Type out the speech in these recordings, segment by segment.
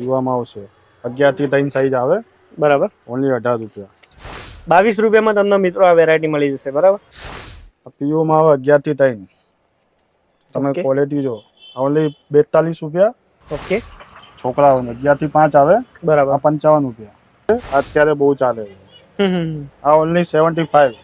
યુવામાં આવશે. અગિયારથી ત્રણ સાઈઝ આવે. બરાબર. ઓનલી અઢાર રૂપિયા. બાવીસ રૂપિયામાં તમને મિત્રો આ વેરાયટી મળી જશે બરાબર? પીઓમાં આવે અગિયારથી ત્રણ. તમે ક્વોલિટી જો ઓનલી બેતાલીસ રૂપિયા. ઓકે છોકરાઓને અગિયારથી પાંચ આવે. બરાબર. આ પંચાવન રૂપિયા. અત્યારે બહુ ચાલે છે. આ ઓનલી સેવન્ટી ફાઈવ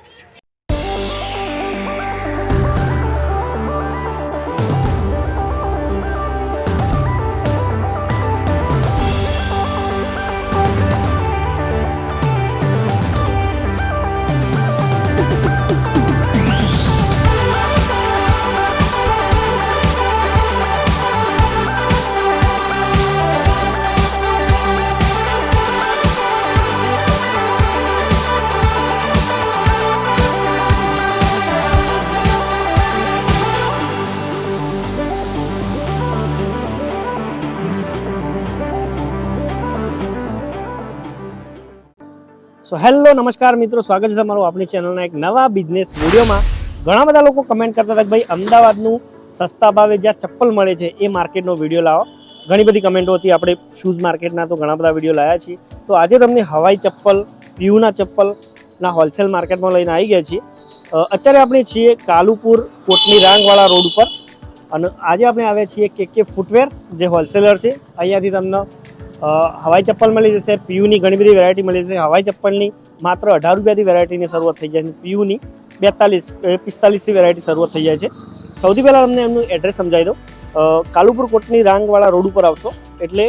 સો હેલો, નમસ્કાર મિત્રો, સ્વાગત છે તમારું આપણી ચેનલના એક નવા બિઝનેસ વિડીયોમાં. ઘણા બધા લોકો કમેન્ટ કરતા હતા કે ભાઈ, અમદાવાદનું સસ્તા ભાવે જ્યાં ચપ્પલ મળે છે, એ માર્કેટનો વીડિયો લાવો. ઘણી બધી કમેન્ટો હતી, આપણે શૂઝ માર્કેટના તો ઘણા બધા વીડિયો લાવ્યા છીએ. તો આજે તમને હવાઈ ચપ્પલ, પીયુના ચપ્પલના હોલસેલ માર્કેટમાં લઈને આવી ગયા છીએ. અત્યારે આપણે છીએ કાલુપુર કોટની રાંગવાળા રોડ ઉપર. અને આજે આપણે આવ્યા છીએ કે કે ફૂટવેર જે હોલસેલર છે. અહીંયાથી તમને હવાઈ ચપ્પલ મળી જશે, પીયુની ઘણી બધી વેરાયટી મળી જશે. હવાઈ ચપ્પલની માત્ર અઢાર રૂપિયાથી વેરાયટીની શરૂઆત થઈ જાય છે. પીયુની બેતાલીસ પિસ્તાલીસથી વેરાયટી શરૂઆત થઈ જાય છે. સૌથી પહેલાં તમને એમનું એડ્રેસ સમજાવી દઉં. કાલુપુર કોટની રાંગવાળા રોડ ઉપર આવશો. એટલે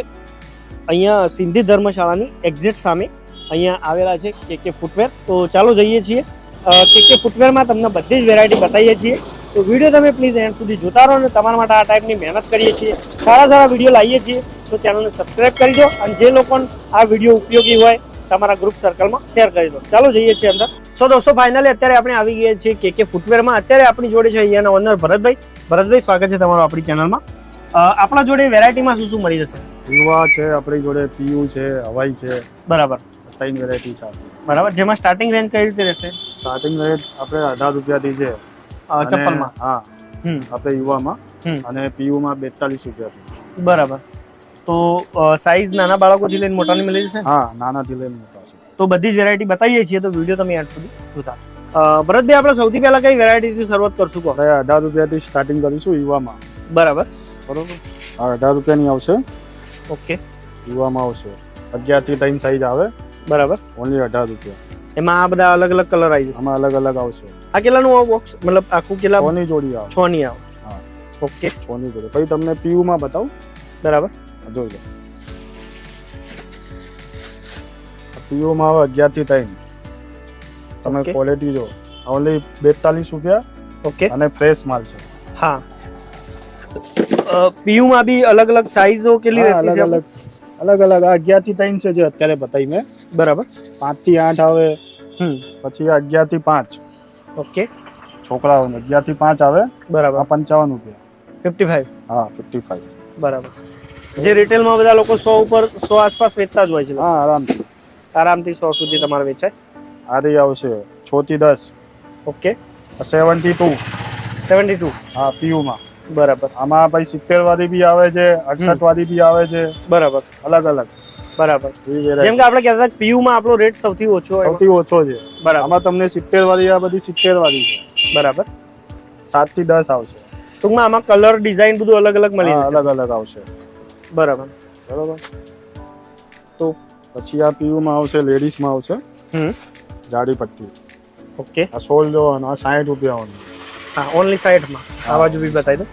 અહીંયા સિંધી ધર્મશાળાની એક્ઝેક્ટ સામે અહીંયા આવેલા છે કે કે ફૂટવેર તો ચાલો જઈએ છીએ. કે કે ફૂટવેરમાં તમને બધી જ વેરાયટી બતાવીએ છીએ. તો વીડિયો તમે પ્લીઝ એન્ડ સુધી જોતા રહો અને તમારા માટે આ ટાઈપની મહેનત કરીએ છીએ. સારા સારા વીડિયો લાવીએ છીએ. તો ચેનલને સબસ્ક્રાઇબ કરી દો અને જે લોકો આ વીડિયો ઉપયોગી હોય તમારા ગ્રુપ સર્કલમાં શેર કરી દો. ચાલો જઈએ છીએ અંદર. સો દોસ્તો ફાઇનલી અત્યારે આપણે આવી ગયા છીએ કે કે ફૂટવેરમાં અત્યારે આપણી જોડે છે અહીંયાના ઓનર ભરતભાઈ. ભરતભાઈ સ્વાગત છે તમારું આપણી ચેનલમાં આપણા જોડે વેરાયટીમાં શું શું મળી જશે? યુવા છે આપણી જોડે પીયુ છે હવાઈ છે. બરાબર. ત્રણ વેરાયટી છે બરાબર. જેમાં સ્ટાર્ટિંગ રેન્જ કઈ રીતે રહેશે? સ્ટાર્ટિંગ રેટ આપણે અઢાર રૂપિયાથી છે. ચપ્પલમાં? હા હમ. આપણે યુવામાં. અને પીયુમાં બેતાલીસ રૂપિયાથી બરાબર. તો સાઈઝ નાના બાળકોથી લઈને મોટાની મળી જશે? હા નાનાથી લઈને મોટા છે. તો બધી જ વેરાયટી બતાવીએ છીએ તો વીડિયો તમે એન્ડ સુધી જોતા ભરતભાઈ આપણે સૌથી પહેલા કઈ વેરાયટીથી શરૂઆત કરશું કહો? આપણે અઢાર રૂપિયાથી સ્ટાર્ટિંગ કરીશું યુવામાં. બરાબર. બરોબર? હા અઢાર રૂપિયાની આવશે. ઓકે. યુવામાં આવશે. અગિયારથી ત્રણ સાઈઝ આવે. બરાબર. ઓનલી અઢાર રૂપિયા. એમાં આ બધા અલગ અલગ કલર આવી જશે. આમાં અલગ અલગ આવશે. આ કેટલાનું બોક્સ મતલબ આખું કેટલા છની જોડી આવે. છ ની આવે. હા. ઓકે છની જોડી. પછી તમને પીયુમાં બતાવું. બરાબર. જોઈ લો. પીયુ માં આવે અગિયારથી ત્રણ. તમે ક્વોલિટી જો. ઓનલી બેતાલીસ રૂપિયા ઓકે અને ફ્રેશ માલ છે. હા. પીયુ માં બી અલગ અલગ સાઈઝો કેટલી રહેતી છે? અલગ અલગ. અલગ અલગ અગિયારથી ત્રણ છે જે અત્યારે બતાવી મેં બરાબર. પાંચથી આઠ આવે. હમ. પછી અગિયારથી પાંચ. ઓકે. છોકરાઓને અગિયારથી પાંચ આવે. બરાબર. પંચાવન રૂપિયા. Fifty five. હા ફિફ્ટી ફાઈવ. બરાબર. જે રિટેલમાં બધા લોકો સો ઉપર સો આસપાસ વેચતા જ હોય છે હા આરામથી. આરામથી સો સુધી તમારે વેચાય. આરી આવશે. છ થી દસ. Okay. Seventy two seventy two હા પીયુમાં. બરાબર. આમાં પછી સિત્તેર વાળી બી આવે છે અડસઠ વાળી બી આવે છે. બરાબર. અલગ અલગ. બરાબર. જેમ કે આપણે કહેતા હતા પીયુ માં આપણો રેટ સૌથી ઓછો સૌથી ઓછો છે. બરાબર. આમાં તમને સિત્તેર વાળી આ બધી સિત્તેર વાળી છે. બરાબર. સાતથી દસ આવશે. ટૂંકમાં આમાં કલર ડિઝાઇન બધું અલગ અલગ મળી અલગ અલગ આવશે. બરાબર. બરાબર. તો પછી આ પીયુમાં આવશે લેડીઝમાં આવશે. હમ. જાડી પટ્ટી. ઓકે. આ સોલ જો આ સાઠ રૂપિયાનો હા ઓનલી સાઈડમાં આ બાજુ બી બતાવી દો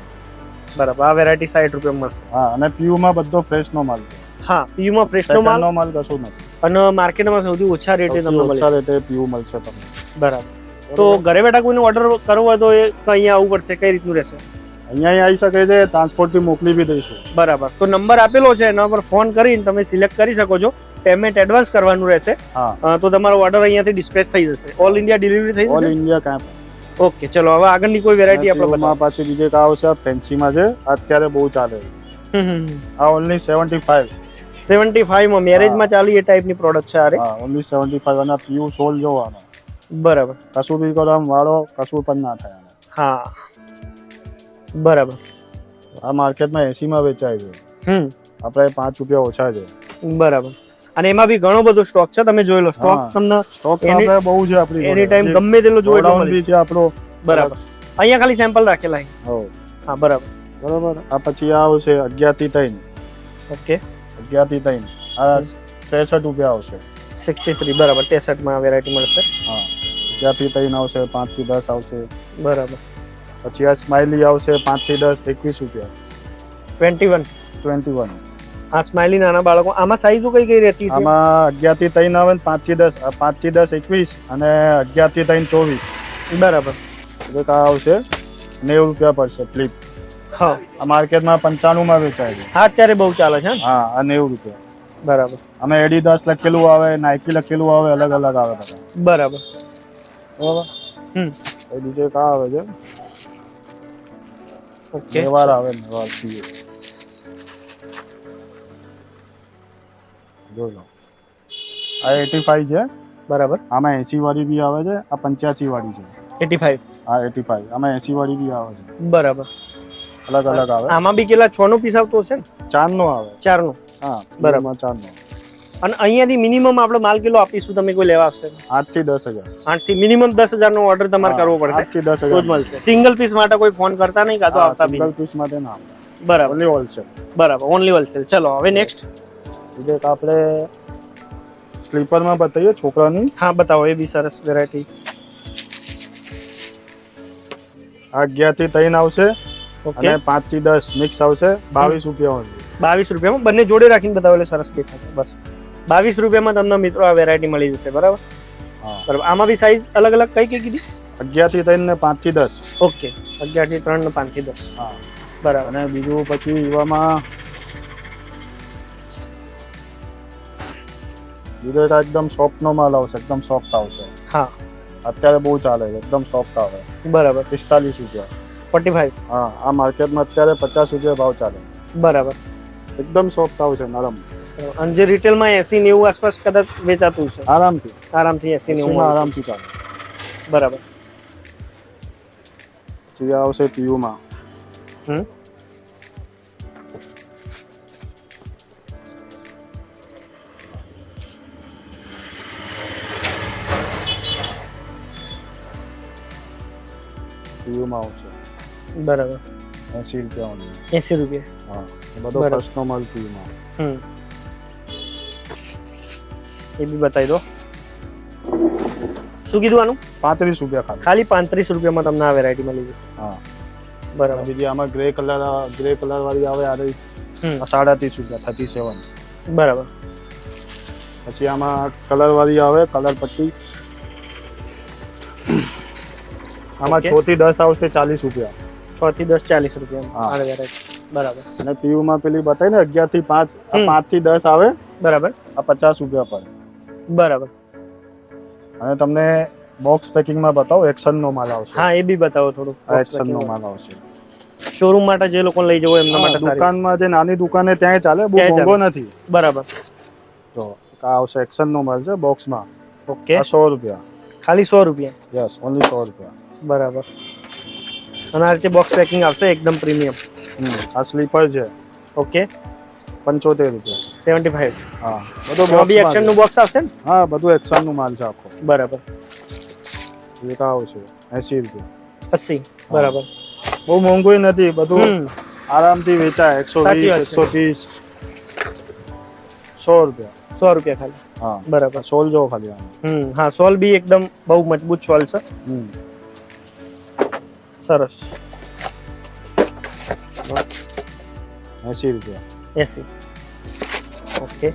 બરાબર આ વેરાયટી સાઈઠ રૂપિયા મળશે. હા અને પીયુમાં બધો ફ્રેશનો માલ. હા પીયુમાં ફ્રેશનો માલ નો માલ કશું નથી. અને માર્કેટમાં સૌથી ઓછા રેટે તમને સૌથી મળે. ઓછા રેટે પીયુ મળશે તમને. બરાબર. તો ઘરે બેઠા કોઈને ઓર્ડર કરવો હોય તો એ અહીંયા આવવું પડશે કઈ રીતનું રહેશે? અહીંયા આવી શકે છે ટ્રાન્સપોર્ટથી મોકલી બી દઈશું. બરાબર. તો નંબર આપેલો છે એના પર ફોન કરીને તમે સિલેક્ટ કરી શકો છો. પેમેન્ટ એડવાન્સ કરવાનું રહેશે. હા. તો તમારો ઓર્ડર અહીંયાથી ડિસ્પેચ થઈ જશે. ઓલ ઇન્ડિયા ડિલિવરી થઈ ઓલ ઇન્ડિયા કાંઈ ઓકે ચલો હવે આગળની કોઈ વેરાયટી આપણે બતાવો. પાછી બીજે એક આવશે આ ફેન્સીમાં છે અત્યારે બહુ ચાલે. છે. આ ઓનલી સેવન્ટી ફાઈવ સેવન્ટી મેરેજમાં ચાલી એ ટાઈપની પ્રોડક્ટ છે આરે હા ઓનલી સેવન્ટી ફાઈવ અને પ્યુ સોલ જોવાનો. બરાબર. કશું બી કરો આમ વાળો કશું પણ ના થાય હા. બરાબર. આ માર્કેટમાં એસીમાં વેચાય છે. હમ. આપણે પાંચ રૂપિયા ઓછા છે. બરાબર. અને એમાં બી ઘણો બધો સ્ટોક છે. તમે જોઈ લો સ્ટોક તમને સ્ટોક આપણે બહુ છે આપણી એની ટાઈમ ગમે તેટલો જોઈ લો બી છે આપણો. બરાબર. અહીંયા ખાલી સેમ્પલ રાખેલા છે. હો. હા બરાબર. બરાબર. આ પછી આ આવશે અગિયારથી ત્રણ. ઓકે. અગિયારથી ત્રણ. આ ત્રેસઠ રૂપિયા આવશે. સિક્સટી થ્રી બરાબરમાં વેરાયટી મળશે. હા. અગિયારથી ત્રણ આવશે પાંચથી દસ આવશે. બરાબર. પછી આ સ્માઇલી આવશે પાંચથી દસ એકવીસ રૂપિયા. ટ્વેન્ટી વન ટ્વેન્ટી વન આ સ્માઇલી નાના બાળકો આમાં સાઈઝો કઈ કઈ રહેતી છે? આમાં અગિયારથી ત્રણ આવે ને પાંચથી દસ પાંચથી દસ એકવીસ અને અગિયારથી ત્રણ ચોવીસ. બરાબર. એટલે આ આવશે નેવું રૂપિયા પડશે ફ્લિપ હા. આ માર્કેટમાં પંચાણું માં વેચાય છે. હા અત્યારે બહુ ચાલે છે હા આ નેવું રૂપિયા. બરાબર. અમે એડિડાસ લખેલું આવે નાઇકી લખેલું આવે અલગ અલગ આવે બધા. બરાબર. બરાબર? હમ. એ બીજે કા આવે છે. ઓકે. નેવાર આવે નેવાર જોઈ લો. આ એટી ફાઈવ છે. બરાબર. આમાં એસી વાળી બી આવે છે આ પંચ્યાસી વાળી છે. Eighty five. હા એટી ફાઈવ. આમાં એસી વાળી બી આવે છે. બરાબર. અલગ અલગ આવે. આમાં બી કેટલા છ નો પીસ આવતો હશે ને? ચાર નો આવે. ચાર નો હા બરાબર. ચાર નો અને અહીંયાથી મિનિમમ આપણે માલ કિલો આપીશું તમે કોઈ લેવા આવશે? આઠથી દસ હજાર. આઠથી મિનિમમ દસ હજાર નો ઓર્ડર તમારે કરવો પડશે. આઠથી દસ હજાર. મળશે. સિંગલ પીસ માટે કોઈ ફોન કરતા નહીં કાં તો આવતા બી સિંગલ પીસ માટે ના. બરાબર. ઓનલી હોલસેલ બરાબર. ઓનલી હોલસેલ ચલો હવે નેક્સ્ટ બીજે આપણે સ્લીપરમાં બતાવીએ છોકરાની. હા બતાવો એ બી સરસ વેરાયટી આ અગિયારથી ત્રણ આવશે અને પાંચથી દસ મિક્સ આવશે. બાવીસ રૂપિયા બાવીસ રૂપિયામાં? બંને જોડે રાખીને બતાવો એટલે સરસ દેખાશે બસ. બાવીસ રૂપિયામાં તમને મિત્રો આ વેરાયટી મળી જશે બરાબર? હા. બરાબર. આમાં બી સાઈઝ અલગ અલગ કઈ કઈ કીધી? અગિયારથી ત્રણ ને પાંચથી દસ. ઓકે અગિયારથી ત્રણ ને પાંચથી દસ. હા. બરાબર. અને બીજું પછી એવામાં તો એકદમ સોફ્ટ નો માલ આવશે એકદમ સોફ્ટ આવશે. હા. અત્યારે બહુ ચાલે છે એકદમ સોફ્ટ આવે. બરાબર. પિસ્તાલીસ રૂપિયા. ફોર્ટી ફાઈવ હા આ માર્કેટમાં અત્યારે પચાસ રૂપિયા ભાવ ચાલે. બરાબર. એકદમ સોફ્ટ આવશે નરમ. અને જે રિટેલમાં એસી નેવું આસપાસ કદાચ વેચાતું છે આરામથી. આરામથી એસી નેવું આરામથી ચાલે. બરાબર. પછી આવશે પીયુમાં. હમ? પીયુમાં આવશે. બરાબર. એસી રૂપિયા only. એસી રૂપિયા. હા બધો. ફર્સ્ટનો માલ હમ. એ બી બતાવી દો. શું કીધું આનું? પાંત્રીસ રૂપિયા ખાલી. ખાલી પાંત્રીસ રૂપિયામાં તમને આ વેરાયટી મળી જશે. હા. બરાબર. બીજી આમાં ગ્રે કલર ગ્રે કલર વાળી આવે આ રહી. હમ. ત્રીસ સાડા રૂપિયા થર્ટી સેવન બરાબર. પછી આમાં કલર વાળી આવે કલર પટ્ટી. આમાં. છ થી દસ આવશે ચાલીસ રૂપિયા. છ થી દસ ચાલીસ રૂપિયા બરાબર. અને પીયુ માં પેલી બતાવી ને અગિયારથી પાંચ. પાંચથી દસ આવે બરાબર. આ પચાસ રૂપિયા પર. બરાબર. અને તમને બોક્સ પેકિંગમાં બતાવો એક્શન નો માલ આવશે. હા એ બી બતાવો થોડું. એક્શન નો માલ આવશે. શોરૂમ માટે જે લોકો લઈ જવો એમના માટે દુકાનમાં જે નાની દુકાને ત્યાં ચાલે બહુ મોંઘો નથી. બરાબર. તો આ આવશે એક્શન નો માલ છે બોક્સમાં ઓકે. આ સો રૂપિયા. ખાલી સો રૂપિયા. યસ ઓનલી સો રૂપિયા. બરાબર. અને આ રીતે બોક્સ પેકિંગ આવશે એકદમ પ્રીમિયમ આ સ્લીપર છે. ઓકે. પંચોતેર રૂપિયા. સેવન્ટી ફાઈવ હા બધું બી box એક્શનનું બોક્સ આવશે ને? હા બધું એક્શનનું માલ છે આખો. બરાબર. આ આવશે એસી રૂપિયા. અસી બરાબર. બહુ મોંઘું નથી બધું આરામથી વેચાય. એકસો વીસ એકસો ત્રીસ. સો રૂપિયા. સો રૂપિયા ખાલી. હા. બરાબર. સોલ જો ખાલી હમ હા સોલ બી એકદમ બહુ મજબૂત સોલ છે. હમ. સરસ. એસી રૂપિયા. એસી ઓકે.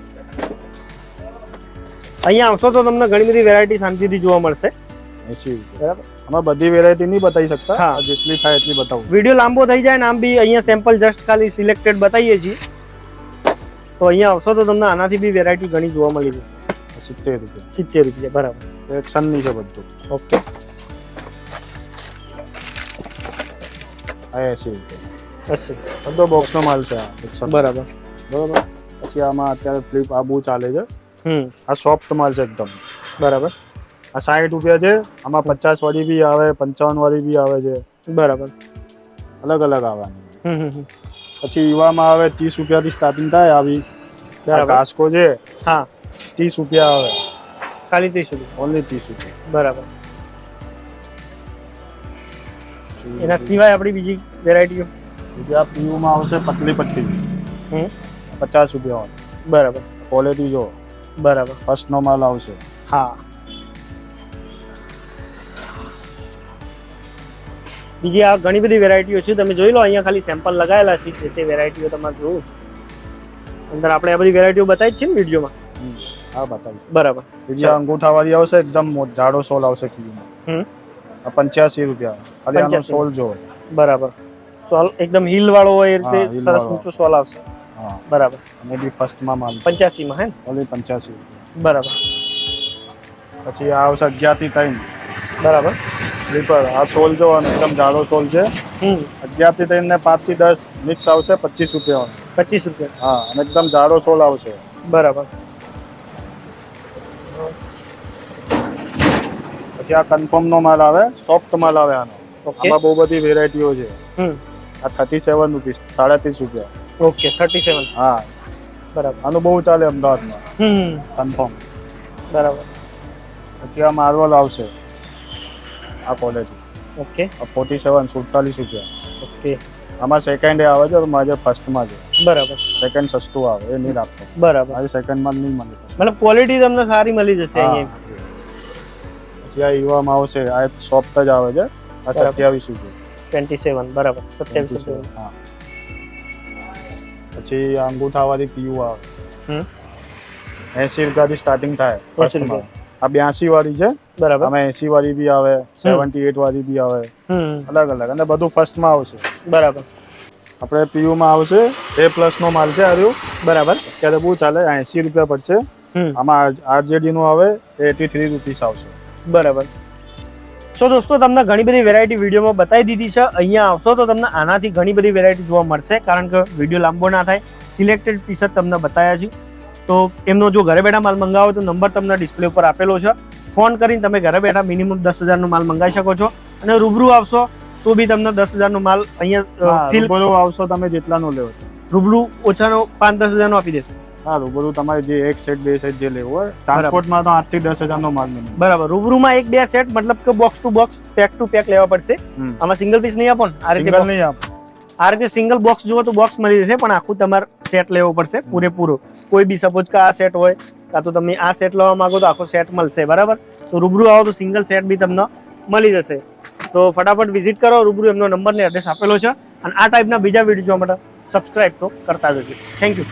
અહીંયા આવશો તો તમને ઘણી બધી વેરાયટી શાંતિથી જોવા મળશે. એસી બરાબર? અમે બધી વેરાયટી નહીં બતાવી શકતા. હા. જેટલી થાય એટલી બતાવું. વીડિયો લાંબો થઈ જાય ને આમ બી અહીંયા સેમ્પલ જસ્ટ ખાલી સિલેક્ટેડ બતાવીએ છીએ. તો અહીંયા આવશો તો તમને આનાથી બી વેરાયટી ઘણી જોવા મળી જશે. સિત્તેર રૂપિયા. સિત્તેર રૂપિયા બરાબર. એક્શનની છે બધું. ઓકે. એસી અસી બધો બોક્સનો માલ છે આ બરાબર. બરાબર? પછી આમાં અત્યારે ફ્લિપ આ બહુ ચાલે છે. હમ. આ સોફ્ટ માલ છે એકદમ. બરાબર. આ સાઠ રૂપિયા છે આમાં પચાસ વાળી બી આવે પંચાવન વાળી બી આવે છે. બરાબર. અલગ અલગ આવવાની. પછી યુવામાં આવે ત્રીસ રૂપિયાથી સ્ટાર્ટિંગ થાય આવી. કાસ્કો છે હા. ત્રીસ રૂપિયા આવે. ખાલી ત્રીસ રૂપિયા. ઓનલી ત્રીસ રૂપિયા. બરાબર. એના સિવાય આપણી બીજી વેરાયટીઓ બીજા પીયુમાં આવશે પતલી પટ્ટી હમ? પચાસ રૂપિયા બરાબર. ક્વોલિટી જો. બરાબર. ફર્સ્ટનો માલ આવશે. હા. બીજી આ ઘણી બધી વેરાયટીઓ છે. તમે જોઈ લો અહીંયા ખાલી સેમ્પલ લગાવેલા છે. જે તે વેરાયટીઓ તમારે જોવું. અંદર આપણે આ બધી વેરાયટીઓ બતાવી છે ને વિડીયોમાં? હા બતાવીશ. બરાબર. બીજા અંગૂઠાવાળી આવશે એકદમ જાડો સોલ આવશે આ પંચ્યાસી રૂપિયા. ખાલી આનો 85. સોલ જો બરાબર. સોલ એકદમ હીલ વાળો હોય એ હા, રીતે heel સરસ વાળો. ઊંચો સોલ આવશે. હા. બરાબર. અને બી ફર્સ્ટમાં માલ. પંચ્યાસીમાં હે ને? ઓનલી પંચ્યાસી બરાબર. પછી આ આવશે અગિયારથી ત્રણ. બરાબર. સ્લીપર આ સોલ જો અને એકદમ જાડો સોલ છે. હમ. અગિયારથી ત્રણ ને પાંચથી દસ. મિક્સ આવશે પચીસ રૂપિયા પચીસ રૂપિયા. હા અને એકદમ જાડો સોલ આવશે. બરાબર. પછી આ કન્ફર્મ નો માલ આવે સોફ્ટ માલ આવે આનો. આમાં બહુ બધી વેરાયટીઓ છે. આ થર્ટી સેવન રૂપીસ સાડત્રીસ રૂપિયા. ઓકે થર્ટી સેવન હા. બરાબર. આનું બહુ ચાલે અમદાવાદમાં. હમ કન્ફર્મ બરાબર. પછી આ માર્વલ આવશે. આ ક્વોલિટી ઓકે ફોર્ટી સેવન સુડતાલીસ રૂપિયા. ઓકે આમાં સેકન્ડ આવે છે મારે ફર્સ્ટમાં છે. બરાબર. સેકન્ડ સસ્તું આવે એ નહીં રાખતો. બરાબર. સેકન્ડમાં નહીં મળે. મતલબ ક્વોલિટી તમને સારી મળી જશે. અહીંયા. આ યુવામાં આવશે આ શોપ જ આવે છે. આ સત્યાવીસ સુધી ટ્વેન્ટી સેવન બરાબર. સત્યાવીસ હા. પછી અંગૂઠાવાળી પીયુ આવે. એસી રૂપિયાથી સ્ટાર્ટિંગ થાય ફર્સ્ટમાં આ બ્યાસી વાળી છે. બરાબર. અમે એસી વાળી બી આવે સેવન્ટી એટ વાળી બી આવે. હમ. અલગ અલગ. અને બધું ફર્સ્ટમાં આવશે. બરાબર. આપણે પીયુમાં આવશે. એ પ્લસનો માલ છે આ બરાબર. અત્યારે બહુ ચાલે. એસી રૂપિયા પડશે. આમાં આરજેડી નું આવે એટી થ્રી રૂપીસ આવશે. બરાબર. સો દોસ્તો તમને ઘણી બધી વેરાયટી વિડીયોમાં બતાવી દીધી છે. અહીંયા આવશો તો તમને આનાથી ઘણી બધી વેરાયટી જોવા મળશે કારણ કે વીડિયો લાંબો ના થાય. સિલેક્ટેડ ટી તમને બતાવ્યા છે. તો એમનો જો ઘરે બેઠા માલ મંગાવો તો નંબર તમને ડિસ્પ્લે ઉપર આપેલો છે. ફોન કરીને તમે ઘરે બેઠા મિનિમમ દસ હજારનો માલ મંગાવી શકો છો. અને રૂબરૂ આવશો તો બી તમને દસ હજારનો માલ અહીંયા આવશો તમે જેટલાનો લેવો છો. રૂબરૂ ઓછાનો પાંચ દસ હજારનો આપી દેશો. હા બધું તમારે જે એક સેટ બે સેટ જે લેવો હોય ટ્રાન્સપોર્ટમાં તો આઠથી દસ હજારનો માલ મિનિમમ બરાબર. રૂબરૂમાં એક બે સેટ મતલબ કે box to box pack to pack લેવા પડશે. આમાં સિંગલ પીસ નહીં આપો આ રીતે નહીં આપો. આ રીતે સિંગલ બોક્સ જુઓ તો બોક્સ મળી જશે પણ આખું તમારે સેટ લેવો પડશે પૂરેપૂરો. કોઈ બી સપોઝ કે આ સેટ હોય કાં તો તમે આ સેટ લેવા માંગો તો આખો સેટ મળશે બરાબર? તો રૂબરૂ આવો તો સિંગલ સેટ બી તમને મળી જશે. તો ફટાફટ વિઝિટ કરો રૂબરૂ એમનો નંબર ને એડ્રેસ આપેલો છે. અને આ ટાઈપના બીજા વીડિયો જોવા માટે સબસ્ક્રાઇબ તો કરતા જજો. Thank you